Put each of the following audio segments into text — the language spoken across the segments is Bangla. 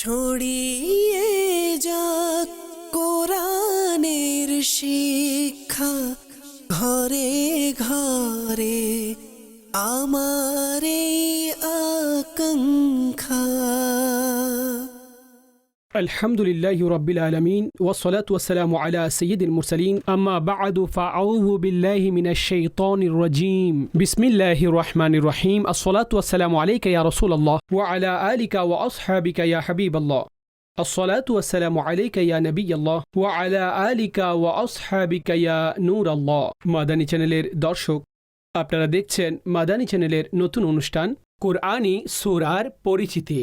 ছড়িয়ে যাক কোরআনের শিক্ষা ঘরে ঘরে الحمد لله رب العالمين والصلاة والسلام على سيد المرسلين أما بعد فأعوذ بالله من الشيطان الرجيم بسم الله الرحمن الرحيم الصلاة والسلام عليك يا رسول الله وعلى آلك وأصحابك يا حبيب الله الصلاة والسلام عليك يا نبي الله وعلى آلك وأصحابك يا نور الله মাদানী চ্যানেলের দর্শক আপনারা দেখছেন মাদানী চ্যানেলের নতুন অনুষ্ঠান কোরআনী সুরার পরিচিতি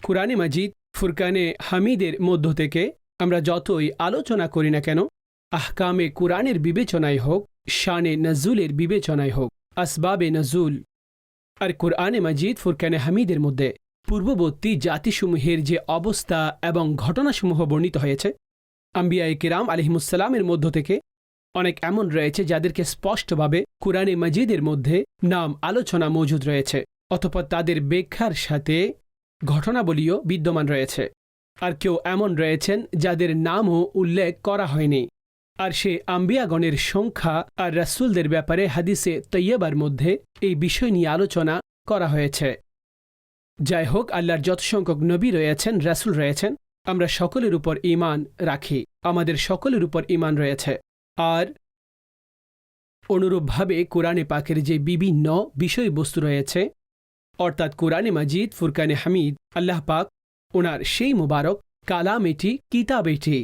কোরআনে মাজিদ ফুরকানে হামিদের মধ্য থেকে আমরা যতই আলোচনা করি না কেন, আহকামে কোরআনের বিবেচনায় হোক, শানে নজুলের বিবেচনায় হোক, আসবাবে নজুল আর কোরআনে মাজিদ ফুরকানে হামিদের মধ্যে পূর্ববর্তী জাতিসমূহের যে অবস্থা এবং ঘটনাসমূহ বর্ণিত হয়েছে আম্বিয়াই কিরাম আলহিমুসালামের মধ্য থেকে অনেক এমন রয়েছে যাদেরকে স্পষ্টভাবে কোরআনে মাজিদের মধ্যে নাম আলোচনা মজুদ রয়েছে, অতপর তাদের ব্যাখ্যার সাথে ঘটনাবলীও বিদ্যমান রয়েছে। আর কেউ এমন রয়েছেন যাদের নামও উল্লেখ করা হয়নি। আর সে আম্বিয়াগণের সংখ্যা আর রাসুলদের ব্যাপারে হাদিসে তৈয়বার মধ্যে এই বিষয় নিয়ে আলোচনা করা হয়েছে। যাই হোক, আল্লাহর যত সংখ্যক নবী রয়েছেন, রাসুল রয়েছেন, আমরা সকলের উপর ইমান রাখি। আমাদের সকলের উপর ইমান রয়েছে। আর অনুরূপভাবে কোরআনে পাকের যে বিভিন্ন বিষয়বস্তু রয়েছে অর্থাৎ কোরআনে মাজিদ, ফুরকানে হামিদ, আল্লাহ পাক ওনার সেই মুবারক কালাম এটি, কিতাব এটি।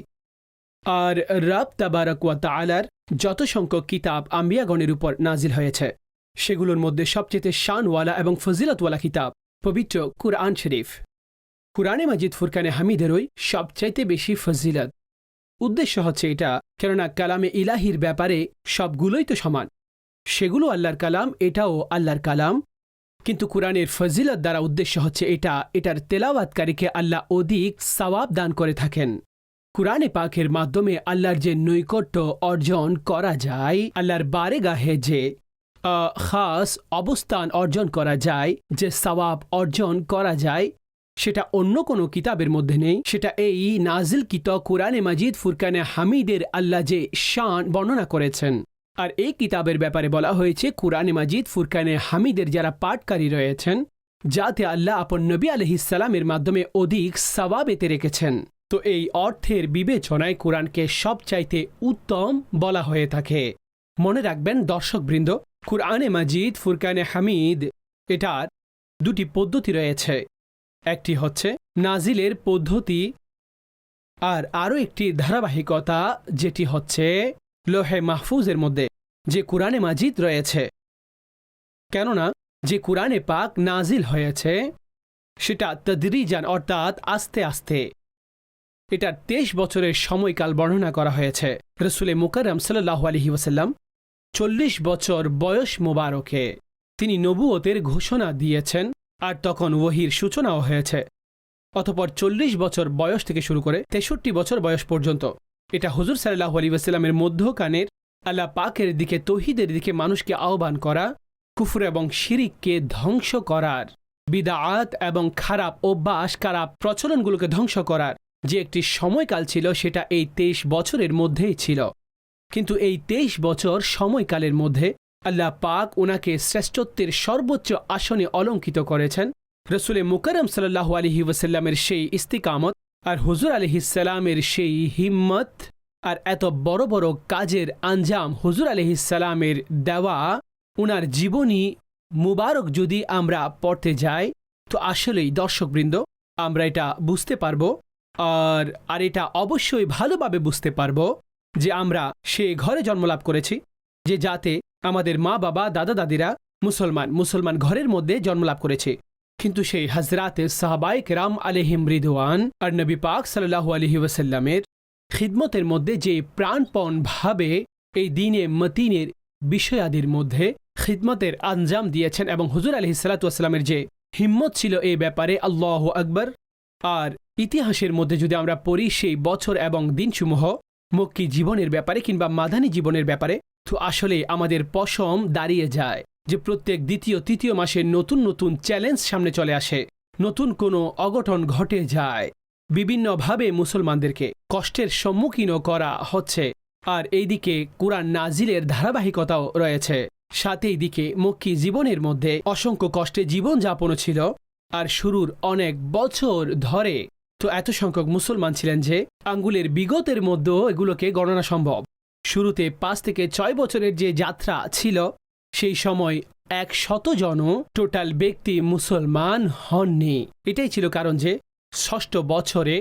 আর রাব তাবারক ওয়া তালার যত সংখ্যক কিতাব আম্বিয়াগণের উপর নাজিল হয়েছে, সেগুলোর মধ্যে সবচেয়ে শানওয়ালা এবং ফজিলতওয়ালা কিতাব পবিত্র কুরআন শরীফ। কুরআনে মাজিদ, ফুরকানে হামিদেরই সবচাইতে বেশি ফজিলত। উদ্দেশ্য হচ্ছে এটা, কেননা কালামে ইলাহির ব্যাপারে সবগুলোই তো সমান। সেগুলো আল্লাহর কালাম, এটাও আল্লাহর কালাম কিন্তু কোরআনের ফজিলত দ্বারা উদ্দেশ্য হচ্ছে এটা, এটার তেলাওয়াতকারীকে আল্লাহ অধিক সওয়াব দান করে থাকেন। কোরআনে পাকের মাধ্যমে আল্লাহর যে নৈকট্য অর্জন করা যায়, আল্লাহর বারে গাহে যে খাস অবস্থান অর্জন করা যায়, যে সওয়াব অর্জন করা যায়, সেটা অন্য কোনো কিতাবের মধ্যে নেই। সেটা এই নাজিল কিত কোরআনে মাজিদ ফুরকানে হামিদের আল্লাহ যে শান বর্ণনা করেছেন। আর এই কিতাবের ব্যাপারে বলা হয়েছে, কুরআনে মাজিদ, ফুরকানে হামিদের যারা পাঠকারী রয়েছেন, যাতে আল্লাহ আপন নবী আলহিসাল্লামের মাধ্যমে অধিক সওয়াব এতে রেখেছেন। তো এই অর্থের বিবেচনায় কোরআনকে সবচাইতে উত্তম বলা হয়ে থাকে। মনে রাখবেন, দর্শকবৃন্দ, কুরআনে মাজিদ, ফুরকানে হামিদ, এটার দুটি পদ্ধতি রয়েছে। একটি হচ্ছে নাজিলের পদ্ধতি আর আরও একটি ধারাবাহিকতা, যেটি হচ্ছে লোহে মাহফুজের মধ্যে যে কোরআনে মাজিদ রয়েছে। কেননা, যে কোরআনে পাক নাজিল হয়েছে, সেটা তদরিজান অর্থাৎ আস্তে আস্তে। এটা তেইশ বছরের সময়কাল বর্ণনা করা হয়েছে। রসুলে মুকারম সাল্লাহ আলহি ওসাল্লাম চল্লিশ বছর বয়স মোবারকে তিনি নবুয়তের ঘোষণা দিয়েছেন আর তখন ওহির সূচনাও হয়েছে। অতপর চল্লিশ বছর বয়স থেকে শুরু করে তেষট্টি বছর বয়স পর্যন্ত। এটা হজুর সাল্লাহ আলী ওয়াসাল্লামের মধ্যকানের আল্লাহ পাকের দিকে, তহিদের দিকে মানুষকে আহ্বান করা, কুফর এবং শিরিককে ধ্বংস করার, বিদাআত এবং খারাপ অভ্যাস, খারাপ প্রচলনগুলোকে ধ্বংস করার যে একটি সময়কাল ছিল, সেটা এই তেইশ বছরের মধ্যেই ছিল। কিন্তু এই তেইশ বছর সময়কালের মধ্যে আল্লাহ পাক ওনাকে শ্রেষ্ঠত্বের সর্বোচ্চ আসনে অলঙ্কিত করেছেন। রসুলে মুকারম সাল্লাহ আলহি ওয়াসাল্লামের সেই ইস্তিকামত আর হুজুর আলহিসাল্লামের সেই হিম্মত আর এত বড় বড় কাজের আঞ্জাম হুজুর আলহিসাল্লামের দেওয়া ওনার জীবনী মুবারক যদি আমরা পড়তে যাই, তো আসলেই দর্শকবৃন্দ, আমরা এটা বুঝতে পারব আর আর এটা অবশ্যই ভালোভাবে বুঝতে পারব যে আমরা সে ঘরে জন্মলাভ করেছি, যে যাতে আমাদের মা বাবা দাদা দাদিরা মুসলমান মুসলমান ঘরের মধ্যে জন্মলাভ করেছে। কিন্তু সেই হজরাতে সাহাবাইক রাম আলহিম রিদওয়ান আর নবী পাক সাল্লাহ আলহি ওয়াসাল্লামের খিদমতের মধ্যে যে প্রাণপণ ভাবে এই দিনে মতিনের বিষয়াদির মধ্যে খিদমতের আঞ্জাম দিয়েছেন এবং হুজুর আলহি সাল্লাতামের যে হিম্মত ছিল এই ব্যাপারে আল্লাহ আকবর। আর ইতিহাসের মধ্যে যদি আমরা পড়ি সেই বছর এবং দিনসমূহ, মক্কি জীবনের ব্যাপারে কিংবা মাদানী জীবনের ব্যাপারে, তো আসলে আমাদের পশম দাঁড়িয়ে যায়। যে প্রত্যেক দ্বিতীয়, তৃতীয় মাসে নতুন নতুন চ্যালেঞ্জ সামনে চলে আসে। নতুন কোনো অঘটন ঘটে যায়। বিভিন্নভাবে মুসলমানদেরকে কষ্টের সম্মুখীনও করা হচ্ছে। আর এইদিকে কুরআন নাজিলের ধারাবাহিকতাও রয়েছে। সাথে দিকে মক্কি জীবনের মধ্যে অসংখ্য কষ্টে জীবনযাপনও ছিল। আর শুরুর অনেক বছর ধরে তো এত সংখ্যক মুসলমান ছিলেন যে আঙ্গুলের বিগতের মধ্যেও এগুলোকে গণনা সম্ভব। শুরুতে পাঁচ থেকে ছয় বছরের যে যাত্রা ছিল সেই সময় এক শত জন টোটাল ব্যক্তি মুসলমান হননি। এটাই ছিল কারণ যে ষষ্ঠ বছরে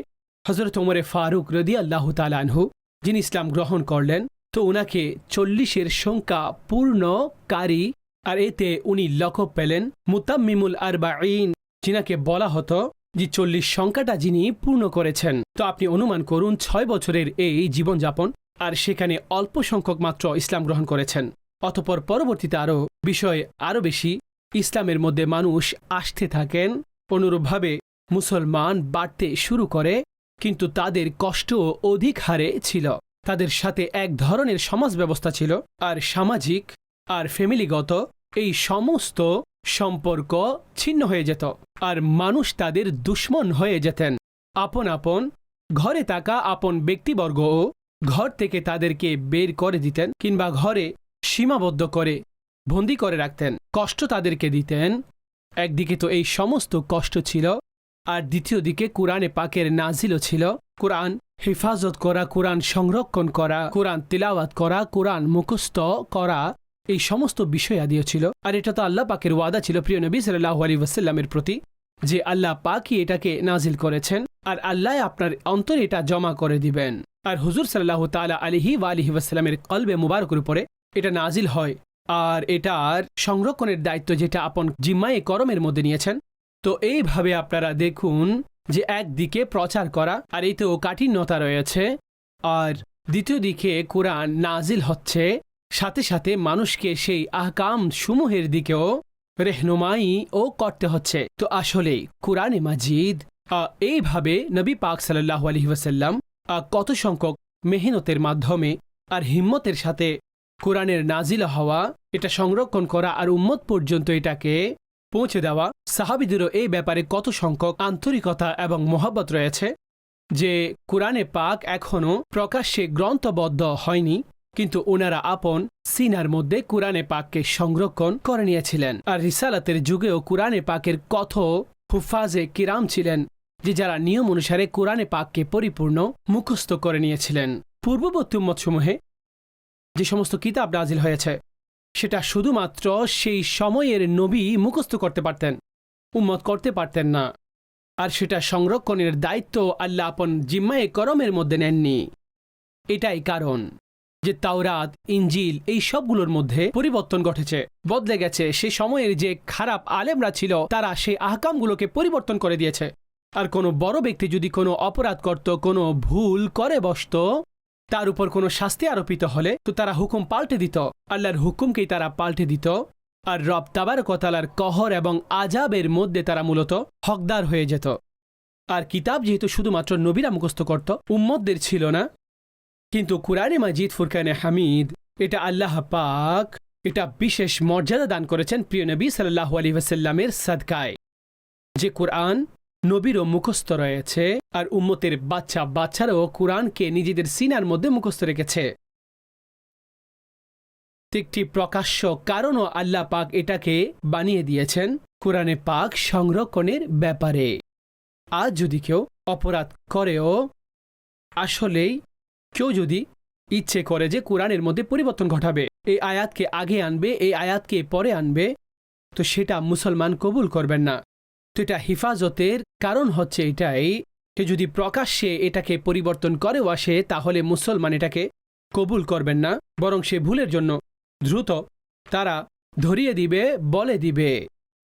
হজরত ওমরে ফারুক রদি আল্লাহ তালানহু যিনি ইসলাম গ্রহণ করলেন, তো ওনাকে চল্লিশের সংখ্যা পূর্ণ পূর্ণকারী আর এতে উনি লকব পেলেন মুতাম্মিমুল আরবাঈন, যিনাকে বলা হতো যে চল্লিশ সংখ্যাটা যিনি পূর্ণ করেছেন। তো আপনি অনুমান করুন ছয় বছরের এই জীবনযাপন আর সেখানে অল্প সংখ্যক মাত্র ইসলাম গ্রহণ করেছেন। অতপর পরবর্তীতে আরও বিষয় আরও বেশি। ইসলামের মধ্যে মানুষ আসতে থাকেন, অনুরূপভাবে মুসলমান বাড়তে শুরু করে, কিন্তু তাদের কষ্ট অধিক হারে ছিল। তাদের সাথে এক ধরনের সমাজ ব্যবস্থা ছিল, আর সামাজিক আর ফ্যামিলিগত এই সমস্ত সম্পর্ক ছিন্ন হয়ে যেত, আর মানুষ তাদের দুশ্মন হয়ে যেতেন। আপন আপন ঘরে থাকা আপন ব্যক্তিবর্গও ঘর থেকে তাদেরকে বের করে দিতেন, কিংবা ঘরে সীমাবদ্ধ করে, বন্দি করে রাখতেন। কষ্ট তাদেরকে দিতেন। একদিকে তো এই সমস্ত কষ্ট ছিল, আর দ্বিতীয় দিকে কোরআনে পাকের নাজিলও ছিল। কোরআন হেফাজত করা, কোরআন সংরক্ষণ করা, কোরআন তিলাওয়াত করা, কোরআন মুখস্থ করা, এই সমস্ত বিষয় আদিও ছিল। আর এটা তো আল্লাহ পাকের ওয়াদা ছিল, প্রিয় নবী সাল্লাহ আলী ওয়াসাল্লামের প্রতি, যে আল্লাহ পাকই এটাকে নাজিল করেছেন, আর আল্লাহ আপনার অন্তরে এটা জমা করে দিবেন। আর হুজুর সাল্লাহ তালা আলিহি ওয়া আলিহি ওয়াসাল্লামের কলবে মুবারকের উপরে এটা নাজিল হয়। আর এটার সংরক্ষণের দায়িত্ব যেটা আপন জিম্মায়ে করমের মধ্যে নিয়েছেন। তো এইভাবে আপনারা দেখুন যে একদিকে প্রচার করা আর এইতেও কাঠিন্যতা রয়েছে। আর দ্বিতীয় দিকে কোরআন নাজিল হচ্ছে সাথে সাথে মানুষকে সেই আহকাম সমূহের দিকেও রেহনুমাই ও করতে হচ্ছে। তো আসলে কোরআনে মাজিদ এইভাবে নবী পাক সাল্লাহ আলহি ওয়াসাল্লাম আহ, কত সংখ্যক মেহনতের মাধ্যমে আর হিম্মতের সাথে কোরআনের নাজিল হওয়া, এটা সংরক্ষণ করা আর উম্মত পর্যন্ত এটাকে পৌঁছে দেওয়া। সাহাবিদেরও এই ব্যাপারে কত সংখ্যক আন্তরিকতা এবং মোহাব্বত রয়েছে যে কোরআনে পাক এখনও প্রকাশ্যে গ্রন্থবদ্ধ হয়নি, কিন্তু ওনারা আপন সিনার মধ্যে কোরআনে পাককে সংরক্ষণ করে নিয়েছিলেন। আর রিসালাতের যুগেও কোরআনে পাকের কত হুফাজে কিরাম ছিলেন, যে যারা নিয়ম অনুসারে কোরআনে পাককে পরিপূর্ণ মুখস্থ করে নিয়েছিলেন। পূর্ববর্তী উম্মতসমূহে যে সমস্ত কিতাব নাজিল হয়েছে, সেটা শুধুমাত্র সেই সময়ের নবী মুখস্থ করতে পারতেন, উম্মত করতে পারতেন না, আর সেটা সংরক্ষণের দায়িত্ব আল্লাহ আপন জিম্মায়ে করমের মধ্যে নেননি। এটাই কারণ যে তাওরাত ইঞ্জিল এই সবগুলোর মধ্যে পরিবর্তন ঘটেছে, বদলে গেছে সে সময়ের যে খারাপ আলেমরা ছিল, তারা সেই আহকামগুলোকে পরিবর্তন করে দিয়েছে। আর কোনো বড় ব্যক্তি যদি কোনো অপরাধ করত, কোনো ভুল করে বসত তার উপর কোনো শাস্তি আরোপিত হলে তো তারা হুকুম পাল্টে দিত। আল্লাহর হুকুমকেই তারা পাল্টে দিত। আর রব তাবারকতালার কহর এবং আজাবের মধ্যে তারা মূলত হকদার হয়ে যেত। আর কিতাব যেহেতু শুধুমাত্র নবীরা মুখস্থ করত উম্মদদের ছিল না। কিন্তু কুরআনে মাজিদ, ফুরকানে হামিদ, এটা আল্লাহ পাক, এটা বিশেষ মর্যাদা দান করেছেন প্রিয় নবী সাল্লাহ আলী ওয়াসাল্লামের সাদকায়। যে কোরআন নবীরও মুখস্থ রয়েছে আর উম্মতের বাচ্চা বাচ্চারাও কোরআনকে নিজেদের সিনার মধ্যে মুখস্থ রেখেছে। একটি প্রকাশ্য কারণও আল্লাহ পাক এটাকে বানিয়ে দিয়েছেন কোরআনে পাক সংরক্ষণের ব্যাপারে। আজ যদি কেউ অপরাধ করেও, আসলেই কেউ যদি ইচ্ছে করে যে কোরআনের মধ্যে পরিবর্তন ঘটাবে, এই আয়াতকে আগে আনবে, এই আয়াতকে পরে আনবে, তো সেটা মুসলমান কবুল করবেন না। তো এটা হিফাজতের কারণ হচ্ছে এটাই যে যদি প্রকাশ্যে এটাকে পরিবর্তন করেও আসে তাহলে মুসলমান এটাকে কবুল করবেন না বরং সে ভুলের জন্য দ্রুত তারা ধরিয়ে দিবে বলে দিবে।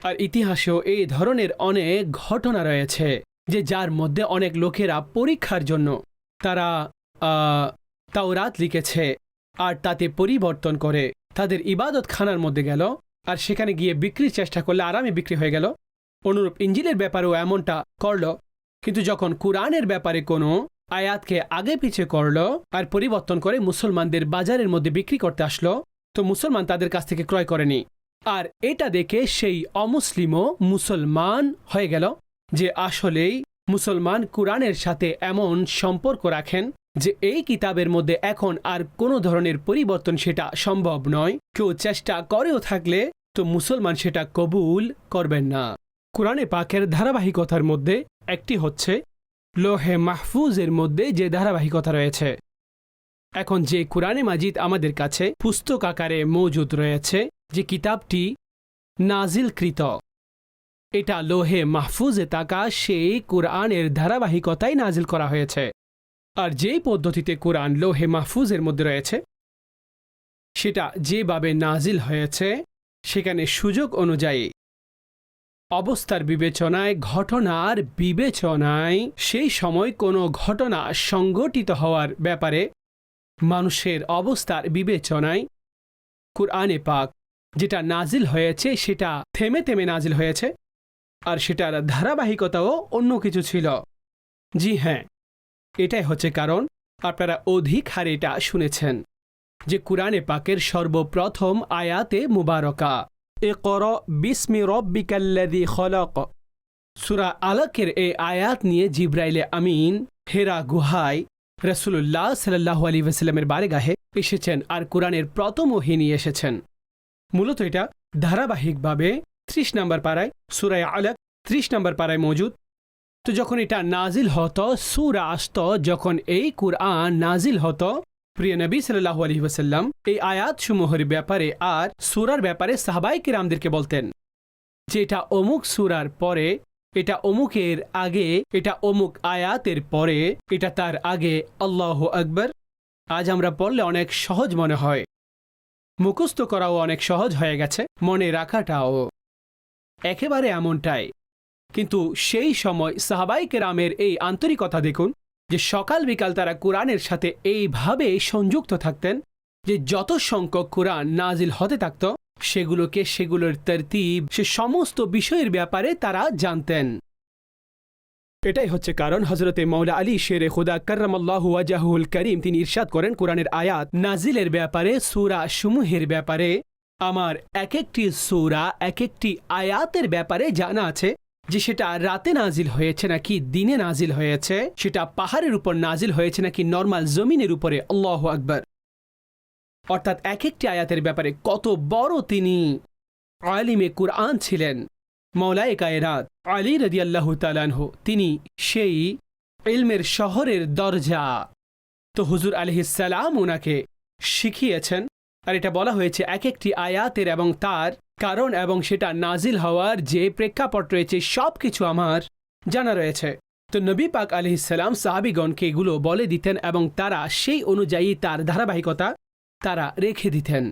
আর ইতিহাসেও এই ধরনের অনেক ঘটনা রয়েছে যে যার মধ্যে অনেক লোকেরা পরীক্ষার জন্য তারা আহ, তাওরাত লিখেছে আর তাতে পরিবর্তন করে তাদের ইবাদত খানার মধ্যে গেল আর সেখানে গিয়ে বিক্রির চেষ্টা করলে আরামে বিক্রি হয়ে গেল। অনুরূপ ইঞ্জিলের ব্যাপারেও এমনটা করল। কিন্তু যখন কুরআনের ব্যাপারে কোনো আয়াতকে আগে পিছে করল আর পরিবর্তন করে মুসলমানদের বাজারের মধ্যে বিক্রি করতে আসলো, তো মুসলমান তাদের কাছ থেকে ক্রয় করেনি। আর এটা দেখে সেই অমুসলিমও মুসলমান হয়ে গেল যে আসলেই মুসলমান কোরআনের সাথে এমন সম্পর্ক রাখেন যে এই কিতাবের মধ্যে এখন আর কোনো ধরনের পরিবর্তন সেটা সম্ভব নয়। কেউ চেষ্টা করেও থাকলে তো মুসলমান সেটা কবুল করবেন না। কোরআনে পাকের ধারাবাহিকতার মধ্যে একটি হচ্ছে লোহে মাহফুজের মধ্যে যে ধারাবাহিকতা রয়েছে। এখন যে কোরআনে মাজিদ আমাদের কাছে পুস্তক আকারে মজুদ রয়েছে যে কিতাবটি নাজিলকৃত। এটা লোহে মাহফুজে তাকা সেই কোরআনের ধারাবাহিকতাই নাজিল করা হয়েছে। আর যেই পদ্ধতিতে কোরআন লোহে মাহফুজের মধ্যে রয়েছে, সেটা যেভাবে নাজিল হয়েছে, সেখানে সুযোগ অনুযায়ী অবস্থার বিবেচনায় ঘটনার বিবেচনায় সেই সময় কোনো ঘটনা সংঘটিত হওয়ার ব্যাপারে মানুষের অবস্থার বিবেচনায় কুরআনে পাক যেটা নাজিল হয়েছে সেটা থেমে থেমে নাজিল হয়েছে আর সেটার ধারাবাহিকতাও অন্য কিছু ছিল। জি হ্যাঁ এটাই হচ্ছে কারণ আপনারা অধিক হারে এটা শুনেছেন যে কুরআনে পাকের সর্বপ্রথম আয়াতে মুবারকা। এ কর বিস্মি রব্বিকাল্লাদি খলক। সুরা আলাকের এই আয়াত নিয়ে জিব্রাইলে আমিন, হেরা গুহায় রসুল্লাহ সাল্লাহ আলী ওয়াসাল্লামের বারেগাহে এসেছেন আর কোরআনের প্রথম ওহিনী এসেছেন। মূলত এটা ধারাবাহিকভাবে ত্রিশ নম্বর পাড়ায় সুরায় আলাক ত্রিশ নম্বর পাড়ায় মজুদ। তো যখন এটা নাজিল হতো, সুরা আসত যখন এই কুরআন নাজিল হতো প্রিয় নবী সাল্লাহ আলী ওয়াসাল্লাম এই আয়াত সমূহের ব্যাপারে আর সুরার ব্যাপারে সাহাবাই কিরামদেরকে বলতেন যে এটা অমুক সুরার পরে, এটা অমুকের আগে, এটা অমুক আয়াতের পরে, এটা তার আগে, আল্লাহ আকবর। আজ আমরা পড়লে অনেক সহজ মনে হয়। মুখস্থ করাও অনেক সহজ হয়ে গেছে, মনে রাখাটাও একেবারে এমনটাই। কিন্তু সেই সময় সাহাবাই কেরামের এই আন্তরিকতা দেখুন যে সকাল বিকাল তারা কোরআনের সাথে এইভাবে সংযুক্ত থাকতেন, যে যত সংখ্যক কোরআন নাজিল হতে থাকত, সেগুলোকে সেগুলোর তরতিব, সে সমস্ত বিষয়ের ব্যাপারে তারা জানতেন। এটাই হচ্ছে কারণ হজরতে মৌলা আলী শেরে খুদা কার্রামাল্লাহ ওয়াজাহুল করিম তিনি ইরশাদ করেন কোরআনের আয়াত নাজিলের ব্যাপারে, সুরা সমূহের ব্যাপারে। আমার এক একটি সুরা এক একটি আয়াতের ব্যাপারে জানা আছে। যে সেটা রাতে নাজিল হয়েছে নাকি দিনে নাজিল হয়েছে, সেটা পাহাড়ের উপর নাজিল হয়েছে নাকি নর্মাল জমিনের উপরে, আল্লাহ আকবর। অর্থাৎ এক একটি আয়াতের ব্যাপারে কত বড় তিনি আলিমে কুরআন ছিলেন। মৌলায় কায়রাত আলী রদি আল্লাহ তালানহ তিনি সেই ইলমের শহরের দরজা। তো হুজুর আলহিসাল্লাম ওনাকে শিখিয়েছেন, আর এটা বলা হয়েছে এক একটি আয়াতের এবং তার কারণ এবং সেটা নাজিল হওয়ার যে প্রেক্ষাপট রয়েছে সব কিছু আমার জানা রয়েছে। তো নবী পাক আলহিসাল্লাম সাহাবিগণকে এগুলো বলে দিতেন এবং তারা সেই অনুযায়ী তার ধারাবাহিকতা তারা রেখে দিতেন।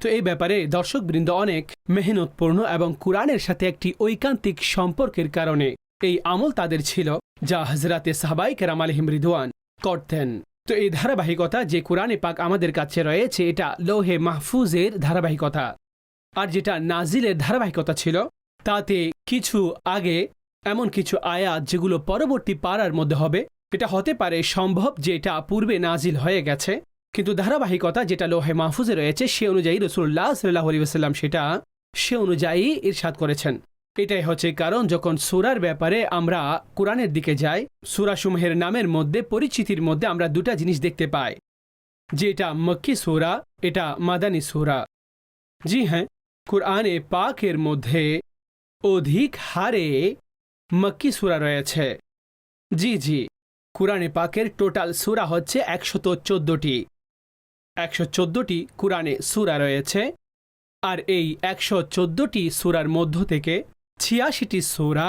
তো এই ব্যাপারে দর্শকবৃন্দ অনেক মেহনতপূর্ণ এবং কোরআনের সাথে একটি ঐকান্তিক সম্পর্কের কারণে এই আমল তাদের ছিল, যা হজরাতে সাহাবাই কেরাম আলহিম রিদওয়ান করতেন। তো এই ধারাবাহিকতা যে কোরআনে পাক আমাদের কাছে রয়েছে, এটা লৌহে মাহফুজের ধারাবাহিকতা। আর যেটা নাজিলের ধারাবাহিকতা ছিল, তাতে কিছু আগে এমন কিছু আয়াত যেগুলো পরবর্তী পাড়ার মধ্যে হবে, এটা হতে পারে সম্ভব যে এটা পূর্বে নাজিল হয়ে গেছে, কিন্তু ধারাবাহিকতা যেটা লোহে মাহফুজে রয়েছে, সে অনুযায়ী রসুল্লাহ সাল্লাহ আলী সেটা সে অনুযায়ী ইরশাদ করেছেন। এটাই হচ্ছে কারণ যখন সুরার ব্যাপারে আমরা কোরআনের দিকে যাই, সুরাসমূহের নামের মধ্যে, পরিচিতির মধ্যে আমরা দুটা জিনিস দেখতে পাই। যে এটা মক্কি সুরা, এটা মাদানী সুরা। জি হ্যাঁ কোরআনে পাকের মধ্যে অধিক হারে মক্কি সুরা রয়েছে। জি জি, কোরআনে পাকের টোটাল সুরা হচ্ছে একশত চোদ্দটি। একশো চোদ্দটি কোরআনে সুরা রয়েছে, আর এই একশো চোদ্দটি সুরার মধ্য থেকে ছিয়াশিটি সুরা,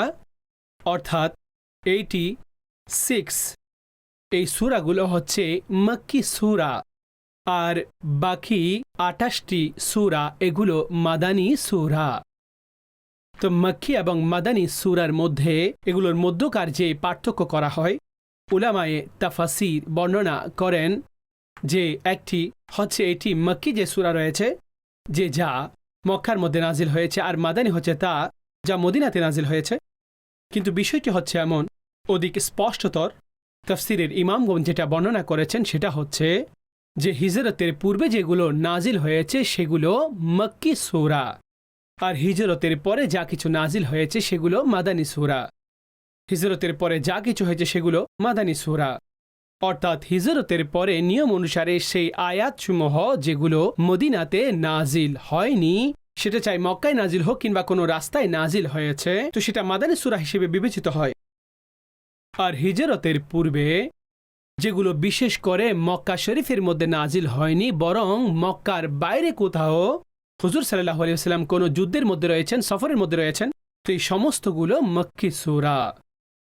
অর্থাৎ এইটি সিক্স এই সুরাগুলো হচ্ছে মক্কি সুরা আর বাকি আটাশটি সুরা, এগুলো মাদানী সুরা। তো মক্কি এবং মাদানী সুরার মধ্যে, এগুলোর মধ্যকার যে পার্থক্য করা হয়, উলামায়ে তাফাসির বর্ণনা করেন যে একটি হচ্ছে এটি মক্কি যে সুরা রয়েছে, যে যা মক্কার মধ্যে নাজিল হয়েছে, আর মাদানী হচ্ছে তা মদিনাতে নাজিল হয়েছে। কিন্তু বিষয়টি হচ্ছে এমন, অধিক স্পষ্টতর, তফসিরের ইমামগণ যেটা বর্ণনা করেছেন সেটা হচ্ছে যে হিজরতের পূর্বে যেগুলো নাজিল হয়েছে সেগুলো মক্কি সুরা, আর হিজরতের পরে যা কিছু নাজিল হয়েছে সেগুলো মাদানী সুরা। হিজরতের পরে যা কিছু হয়েছে সেগুলো মাদানী সুরা। অর্থাৎ হিজরতের পরে নিয়ম অনুসারে সেই আয়াতসমূহ যেগুলো মদিনাতে নাজিল হয়নি সেটা চাই মক্কায় নাজিল হোক কিংবা কোনো রাস্তায় নাজিল হয়েছে, তো সেটা মাদানী সুরা হিসেবে বিবেচিত হয়। আর হিজরতের পূর্বে যেগুলো বিশেষ করে মক্কা শরীফের মধ্যে নাজিল হয়নি, বরং মক্কার বাইরে কোথাও হুজুর সাল্লাহ আলিয়াল্লাম কোনো যুদ্ধের মধ্যে রয়েছেন, সফরের মধ্যে রয়েছেন, তো এই সমস্তগুলো মক্কি সুরা।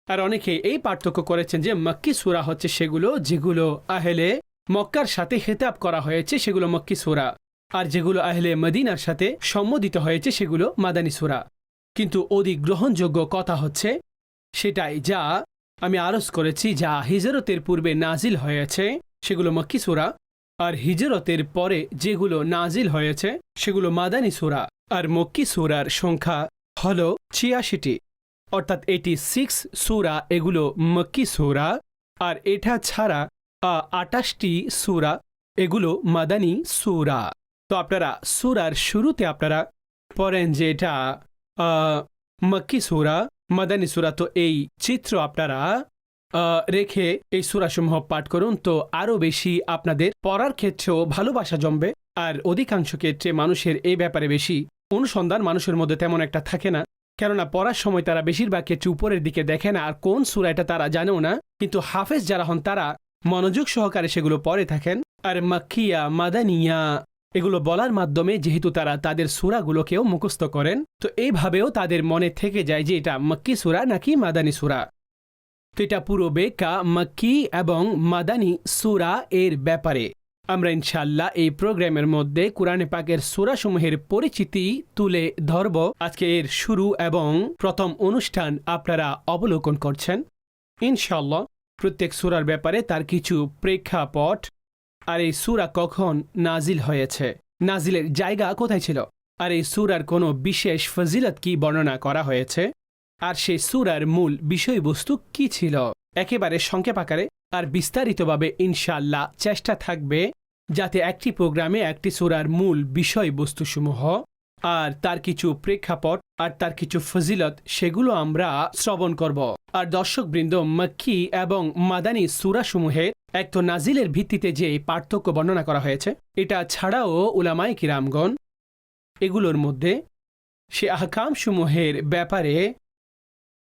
আর অনেকে এই পার্থক্য করেছেন যে মক্কি সুরা হচ্ছে সেগুলো যেগুলো আহেলে মক্কার সাথে হেতাব করা হয়েছে, সেগুলো মক্কি সুরা। আর যেগুলো আহলে মদিনার সাথে সম্মোদিত হয়েছে সেগুলো মাদানী সুরা। কিন্তু অধিক গ্রহণযোগ্য কথা হচ্ছে, সেটাই যা আমি আরজ করেছি, যা হিজরতের পূর্বে নাজিল হয়েছে, সেগুলো মক্কি সুরা। আর হিজরতের পরে যেগুলো নাজিল হয়েছে, সেগুলো মাদানী সুরা। আর মক্কি সুরার সংখ্যা হল ছিয়াশিটি। অর্থাৎ এটি সিক্স সুরা, এগুলো মক্কি সুরা। আর এটা ছাড়া আটাশটি সুরা, এগুলো মাদানী সুরা। তো আপনারা সুরার শুরুতে আপনারা পড়েন যে এটা মক্কি সুরা, মাদানী সুরা, তো এই চিত্র আপনারা রেখে এই সুরাসমূহ পাঠ করুন, তো আরও বেশি আপনাদের পড়ার ক্ষেত্রেও ভালোবাসা জমবে। আর অধিকাংশ ক্ষেত্রে মানুষের এই ব্যাপারে বেশি অনুসন্ধান মানুষের মধ্যে তেমন একটা থাকে না। কেননা পড়ার সময় তারা বেশিরভাগ ক্ষেত্রে উপরের দিকে দেখে না আর কোন সুরা এটা তারা জানেও না। কিন্তু হাফেজ যারা হন তারা মনোযোগ সহকারে সেগুলো পড়ে থাকেন। আর মাক্কিয়া, মাদানিয়া এগুলো বলার মাধ্যমে যেহেতু তারা তাদের সুরাগুলোকেও মুখস্থ করেন, তো এইভাবেও তাদের মনে থেকে যায় যে এটা মক্কি সুরা নাকি মাদানী সুরা। তো এটা পুরো বেকা, মক্কি এবং মাদানী সুরা এর ব্যাপারে। আমরা ইনশাল্লাহ এই প্রোগ্রামের মধ্যে কোরআনে পাকের সুরাসমূহের পরিচিতি তুলে ধরব। আজকে এর শুরু এবং প্রথম অনুষ্ঠান আপনারা অবলোকন করছেন। ইনশাল্লাহ প্রত্যেক সুরার ব্যাপারে তার কিছু প্রেক্ষাপট আর এই সুরা কখন নাজিল হয়েছে? নাজিলের জায়গা কোথায় ছিল? আর এই সুরার কোনো বিশেষ ফজিলত কি বর্ণনা করা হয়েছে? আর সেই সুরার মূল বিষয়বস্তু কি ছিল? একেবারে সংক্ষেপ আকারে আর বিস্তারিতভাবে ইনশাল্লাহ চেষ্টা থাকবে যাতে একটি প্রোগ্রামে একটি সুরার মূল বিষয়বস্তুসমূহ আর তার কিছু প্রেক্ষাপট আর তার কিছু ফজিলত সেগুলো আমরা শ্রবণ করব। আর দর্শকবৃন্দ মক্কি এবং মাদানী সুরাসমূহের এক তো নাজিলের ভিত্তিতে যে এই পার্থক্য বর্ণনা করা হয়েছে, এটা ছাড়াও উলামাই কিরামগণ এগুলোর মধ্যে সে আহকামসমূহের ব্যাপারে,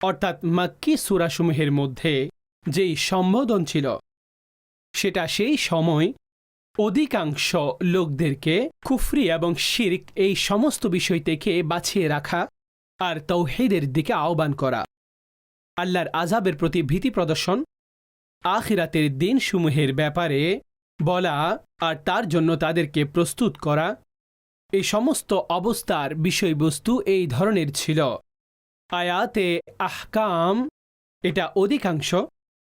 অর্থাৎ মাক্কি সুরাসমূহের মধ্যে যেই সম্বোধন ছিল, সেটা সেই সময় অধিকাংশ লোকদেরকে কুফরি এবং শির্ক এই সমস্ত বিষয় থেকে বাঁচিয়ে রাখা আর তৌহেদের দিকে আহ্বান করা। আল্লাহর আজাবের প্রতি ভীতি প্রদর্শন আখিরাতের দিনসমূহের ব্যাপারে বলা আর তার জন্য তাদেরকে প্রস্তুত করা, এই সমস্ত অবস্থার বিষয়বস্তু এই ধরনের ছিল। আয়াতে আহকাম এটা অধিকাংশ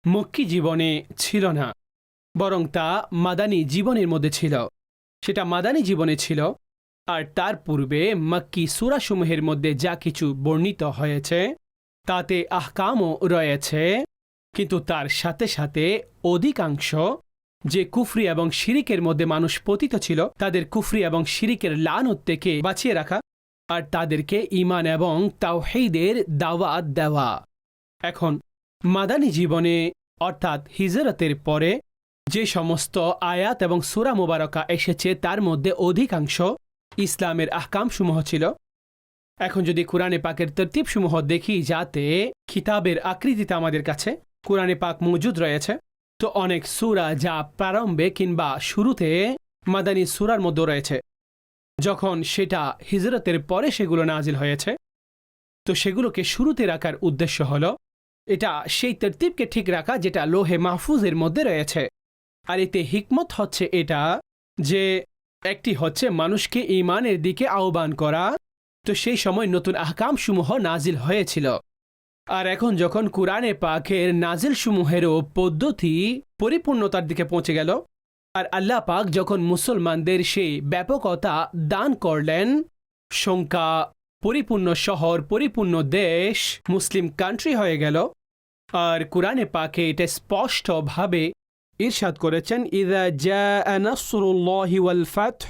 মক্কি জীবনে ছিল না, বরং তা মাদানী জীবনের মধ্যে ছিল। সেটা মাদানী জীবনে ছিল, আর তার পূর্বে মক্কি সুরাসমূহের মধ্যে যা কিছু বর্ণিত হয়েছে, তাতে আহকামও রয়েছে। কিন্তু তার সাথে সাথে অধিকাংশ যে কুফরি এবং শিরিকের মধ্যে মানুষ পতিত ছিল, তাদের কুফরি এবং শিরিকের লানত থেকে বাঁচিয়ে রাখা আর তাদেরকে ইমান এবং তাওহেইদের দাওয়াত দেওয়া। এখন, মাদানী জীবনে, অর্থাৎ হিজরতের পরে, যে সমস্ত আয়াত এবং সুরা মোবারকা এসেছে, তার মধ্যে অধিকাংশ ইসলামের আহকামসমূহ ছিল। এখন যদি কোরআনে পাকের তরতিবসমূহ দেখি, যাতে খিতাবের আকৃতিতে আমাদের কাছে কোরআনে পাক মজুদ রয়েছে। তো অনেক সুরা যা প্রারম্ভে কিংবা শুরুতে মাদানী সুরার মধ্যে রয়েছে। যখন সেটা হিজরতের পরে সেগুলো নাজিল হয়েছে, তো সেগুলোকে শুরুতে রাখার উদ্দেশ্য হল, এটা সেই তরতিবকে ঠিক রাখা যেটা লোহে মাহফুজের মধ্যে রয়েছে। আর এতে হিকমত হচ্ছে এটা যে একটি হচ্ছে মানুষকে ইমানের দিকে আহ্বান করা। তো সেই সময় নতুন আহকামসমূহ নাজিল হয়েছিল। আর এখন যখন কোরআনে পাকের নাজিলসমূহেরও পদ্ধতি পরিপূর্ণতার দিকে পৌঁছে গেল, আর আল্লাহ পাক যখন মুসলমানদের সেই ব্যাপকতা দান করলেন, সংখ্যা পরিপূর্ণ শহর, পরিপূর্ণ দেশ, মুসলিম কান্ট্রি হয়ে গেল। আর কোরআনে পাকে এটা স্পষ্টভাবে ইরশাদ করেছেন, ইদা জা নাসরুল্লাহি ওয়াল ফাতহ।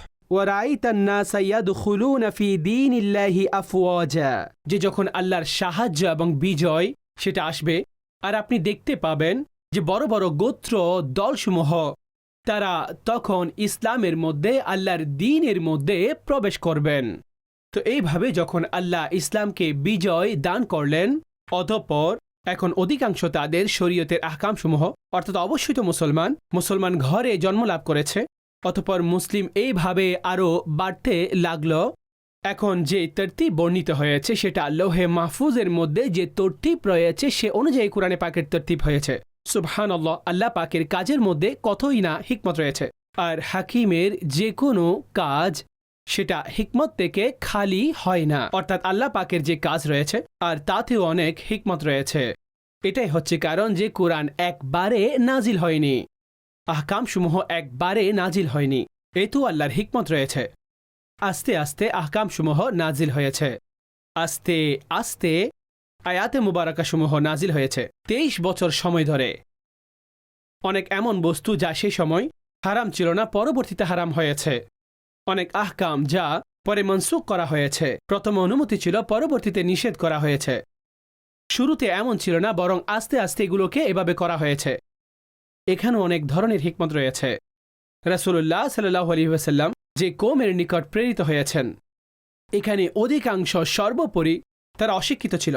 যে যখন আল্লাহর সাহায্য এবং বিজয় সেটা আসবে, আর আপনি দেখতে পাবেন যে বড় বড় গোত্র, দলসমূহ, তারা তখন ইসলামের মধ্যে, আল্লাহর দিনের মধ্যে প্রবেশ করবেন। তো এইভাবে যখন আল্লাহ ইসলামকে বিজয় দান করলেন, অতঃপর এখন অধিকাংশ তাদের শরীয়তের আহকামসমূহ, অর্থাৎ অবশ্যই তো মুসলমান মুসলমান ঘরে জন্ম লাভ করেছে অতঃপর মুসলিম এইভাবে আরও বাড়তে লাগল। এখন যে তরতিব বর্ণিত হয়েছে সেটা লোহে মাহফুজের মধ্যে যে তরতিব রয়েছে সে অনুযায়ী কোরআনে পাকের তরতিব হয়েছে। সুবহান আল্লাহ আল্লাহ পাকের কাজের মধ্যে কতই না হিকমত রয়েছে। আর হাকিমের যে কোনো কাজ, সেটা হিকমত থেকে খালি হয় না। অর্থাৎ আল্লাহ পাকের যে কাজ রয়েছে, আর তাতেও অনেক হিকমত রয়েছে। এটাই হচ্ছে কারণ যে কোরআন একবারে নাজিল হয়নি। আহকামসমূহ একবারে নাজিল হয়নি। এতেও আল্লাহর হিকমত রয়েছে। আস্তে আস্তে আহকামসমূহ নাজিল হয়েছে। আস্তে আস্তে আয়াতে মুবারাকাসমূহ নাজিল হয়েছে। তেইশ বছর সময় ধরে। অনেক এমন বস্তু যা সেই সময় হারাম ছিল না, পরবর্তীতে হারাম হয়েছে। অনেক আহকাম যা পরে মনসুখ করা হয়েছে। প্রথম অনুমতি ছিল, পরবর্তীতে নিষেধ করা হয়েছে। শুরুতে এমন ছিল না, বরং আস্তে আস্তে এগুলোকে এভাবে করা হয়েছে। এখানেও অনেক ধরনের হিকমত রয়েছে। রাসুল্লাহ সাল্লাহ আলী ওয়াসাল্লাম যে কোমের নিকট প্রেরিত হয়েছেন, এখানে অধিকাংশ সর্বোপরি তারা অশিক্ষিত ছিল,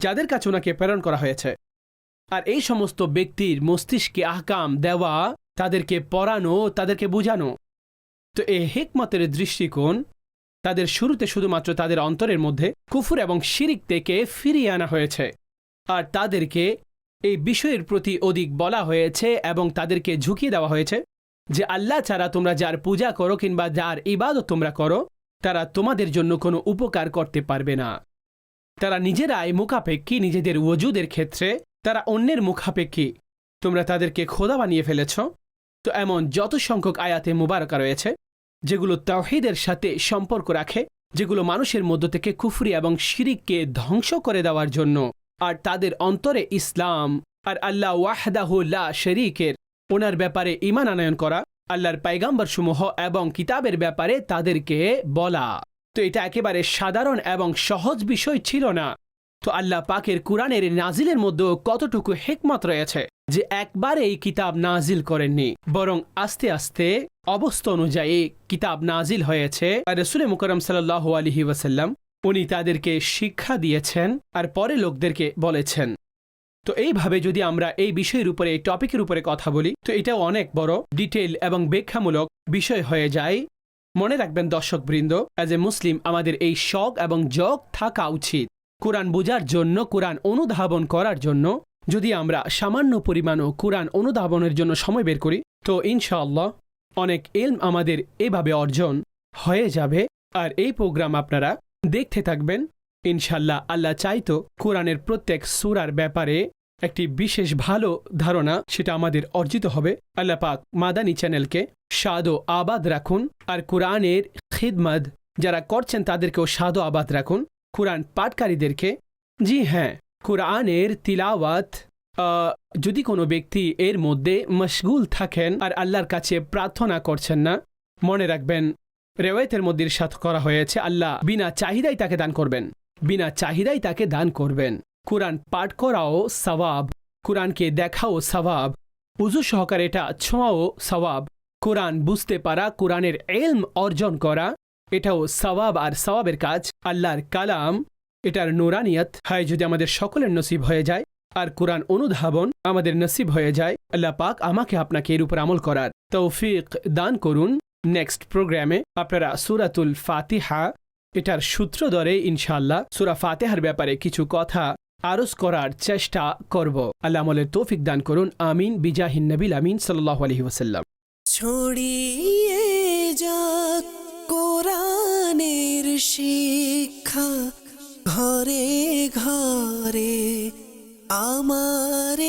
যাদের কাছে ওনাকে প্রেরণ করা হয়েছে। আর এই সমস্ত ব্যক্তির মস্তিষ্কে আহকাম দেওয়া, তাদেরকে পড়ানো, তাদেরকে বোঝানো, তো এই হিকমতের দৃষ্টিকোণ তাদের শুরুতে শুধুমাত্র তাদের অন্তরের মধ্যে কুফুর এবং শিরিক থেকে ফিরিয়ে আনা হয়েছে। আর তাদেরকে এই বিষয়ের প্রতি অধিক বলা হয়েছে এবং তাদেরকে ঝুঁকিয়ে দেওয়া হয়েছে যে আল্লাহ ছাড়া তোমরা যার পূজা করো কিংবা যার ইবাদত তোমরা করো, তারা তোমাদের জন্য কোনো উপকার করতে পারবে না। তারা নিজেরাই মুখাপেক্ষী নিজেদের ওজুদের ক্ষেত্রে, তারা অন্যের মুখাপেক্ষী। তোমরা তাদেরকে খোদা বানিয়ে ফেলেছ। তো এমন যত সংখ্যক আয়াতে মুবারকা রয়েছে, যেগুলো তাওহিদের সাথে সম্পর্ক রাখে, যেগুলো মানুষের মধ্য থেকে কুফরি এবং শিরিককে ধ্বংস করে দেওয়ার জন্য আর তাদের অন্তরে ইসলাম আর আল্লাহ ওয়াহদাহুল্লাহ শরিকের। ওনার ব্যাপারে ইমান আনয়ন করা, আল্লাহর পাইগাম্বর সমূহ এবং কিতাবের ব্যাপারে তাদেরকে বলা। তো এটা একেবারে সাধারণ এবং সহজ বিষয় ছিল না। তো আল্লাহ পাকের কোরআনের নাজিলের মধ্যেও কতটুকু হেকমত রয়েছে যে একবারে এই কিতাব নাজিল করেননি, বরং আস্তে আস্তে অবস্থা অনুযায়ী কিতাব নাজিল হয়েছে। আর রসুল মুকরম সাল্লাহ আলহি ওয়াসাল্লাম উনি তাদেরকে শিক্ষা দিয়েছেন আর পরে লোকদেরকে বলেছেন। তো এইভাবে যদি আমরা এই বিষয়ের উপরে, এই টপিকের উপরে কথা বলি, তো এটা অনেক বড় ডিটেল এবং ব্যাখ্যামূলক বিষয় হয়ে যায়। মনে রাখবেন দর্শকবৃন্দ অ্যাজ এ মুসলিম আমাদের এই শখ এবং জগ থাকা উচিত। কোরআন বোঝার জন্য, কোরআন অনুধাবন করার জন্য। যদি আমরা সামান্য পরিমাণও কোরআন অনুধাবনের জন্য সময় বের করি, তো ইনশাআল্লাহ অনেক এলম আমাদের এভাবে অর্জন হয়ে যাবে। আর এই প্রোগ্রাম আপনারা দেখতে থাকবেন। ইনশাল্লাহ আল্লাহ চাইতো কোরআনের প্রত্যেক সুরার ব্যাপারে একটি বিশেষ ভালো ধারণা সেটা আমাদের অর্জিত হবে। আল্লাহ পাক মাদানী চ্যানেলকে স্বাদ ও আবাদ রাখুন আর কোরআনের খিদমত যারা করছেন তাদেরকেও স্বাদ ও আবাদ রাখুন। কোরআন পাঠকারীদেরকে, জি হ্যাঁ কোরআনের তিলাওয়াত যদি কোনো ব্যক্তি এর মধ্যে মশগুল থাকেন আর আল্লাহর কাছে প্রার্থনা করছেন না, মনে রাখবেন রেওয়ায়তের মধ্যে ইরশাদ করা হয়েছে, আল্লাহ বিনা চাহিদাই তাকে দান করবেন। বিনা চাহিদাই তাকে দান করবেন। কোরআন পাঠ করাও সওয়াব। কোরআনকে দেখাও সওয়াব। উজু সহকারে এটা ছোঁয়াও সওয়াব। কোরআন বুঝতে পারা, কোরআনের এলম অর্জন করা, এটাও সওয়াব আর সওয়াবের কাজ। আল্লাহর কালাম, এটার নুরানিয়ত হয় যদি আমাদের সকলের নসিব হয়ে যায়, আর কোরআন অনুধাবন আমাদের নসিব হয়ে যায়, আল্লাহ পাক আমাকে আপনাকে এর উপর আমল করার তৌফিক দান করুন। নেক্সট প্রোগ্রামে আপনারা সুরাতুল ফাতিহা, এটার সূত্র ধরে ইনশাল্লাহ সুরা ফাতেহার ব্যাপারে কিছু কথা আরজ করার চেষ্টা করব। আল্লাহ তৌফিক দান করুন। আমিন। বিজাহিন নবিল আমিন সাল্লাহ আলহি ওসাল্লাম ছড়িয়ে যা কোরআনের শিক্ষা ঘরে ঘরে, আমার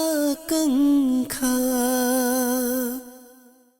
আকাঙ্ক্ষা।